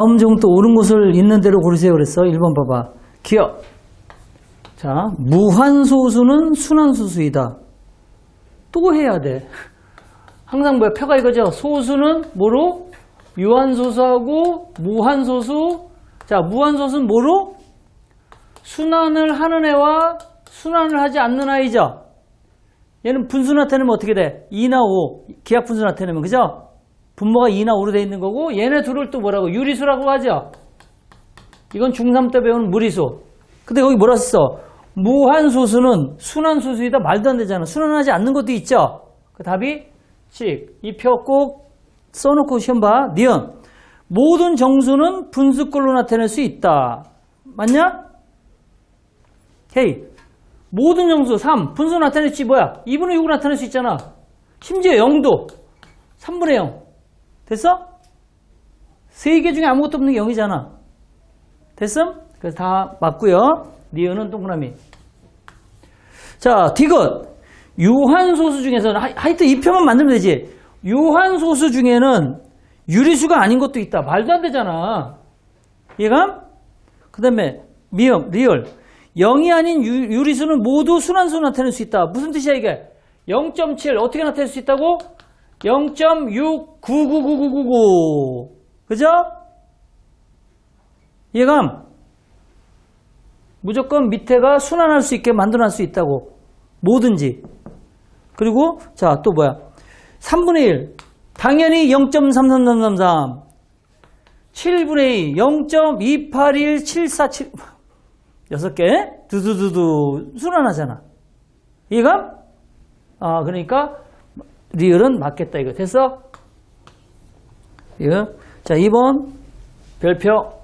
다음 정도 옳은 곳을 있는 대로 고르세요 그랬어. 1번 봐봐. 기억. 자, 무한소수는 순환소수이다. 또 해야 돼. 항상 뭐야? 표가 이거죠. 소수는 뭐로? 유한소수하고 무한소수. 자, 무한소수는 뭐로? 순환을 하는 애와 순환을 하지 않는 아이죠. 얘는 분수 나타내면 어떻게 돼? 2나 5. 기하 분수 나타내면 그죠? 분모가 2나 5로 돼 있는 거고 얘네 둘을 또 뭐라고? 유리수라고 하죠. 이건 중3 때 배우는 무리수. 근데 거기 뭐라 썼어? 무한소수는 순환소수이다 말도 안 되잖아. 순환하지 않는 것도 있죠. 그 답이 칙. 이표꼭 써놓고 시험 봐. 니은. 모든 정수는 분수꼴로 나타낼 수 있다. 맞냐? K. 모든 정수 3. 분수 나타낼지 뭐야? 2분의 6을 나타낼 수 있잖아. 심지어 0도. 3분의 0. 됐어? 세 개 중에 아무것도 없는 게 0이잖아. 됐음? 그래서 다 맞고요. 니은은 동그라미. 자, 디귿. 유한소수 중에서는 하- 하여튼 이 표만 만들면 되지. 유한소수 중에는 유리수가 아닌 것도 있다. 말도 안 되잖아. 이해감? 그 다음에 미음, 리얼. 0이 아닌 유, 유리수는 모두 순환수로 나타낼 수 있다. 무슨 뜻이야 이게? 0.7 어떻게 나타낼 수 있다고? 0.6999999 그죠? 이해감? 무조건 밑에가 순환할 수 있게 만들어낼 수 있다고. 뭐든지. 그리고 자 또 뭐야? 3분의 1. 당연히 0.33333. 7분의 2. 0.281747. 여섯 개 두두두두 순환하잖아. 이해감? 아 그러니까 리을은 맞겠다 이거 됐어? 이거 자 2번 별표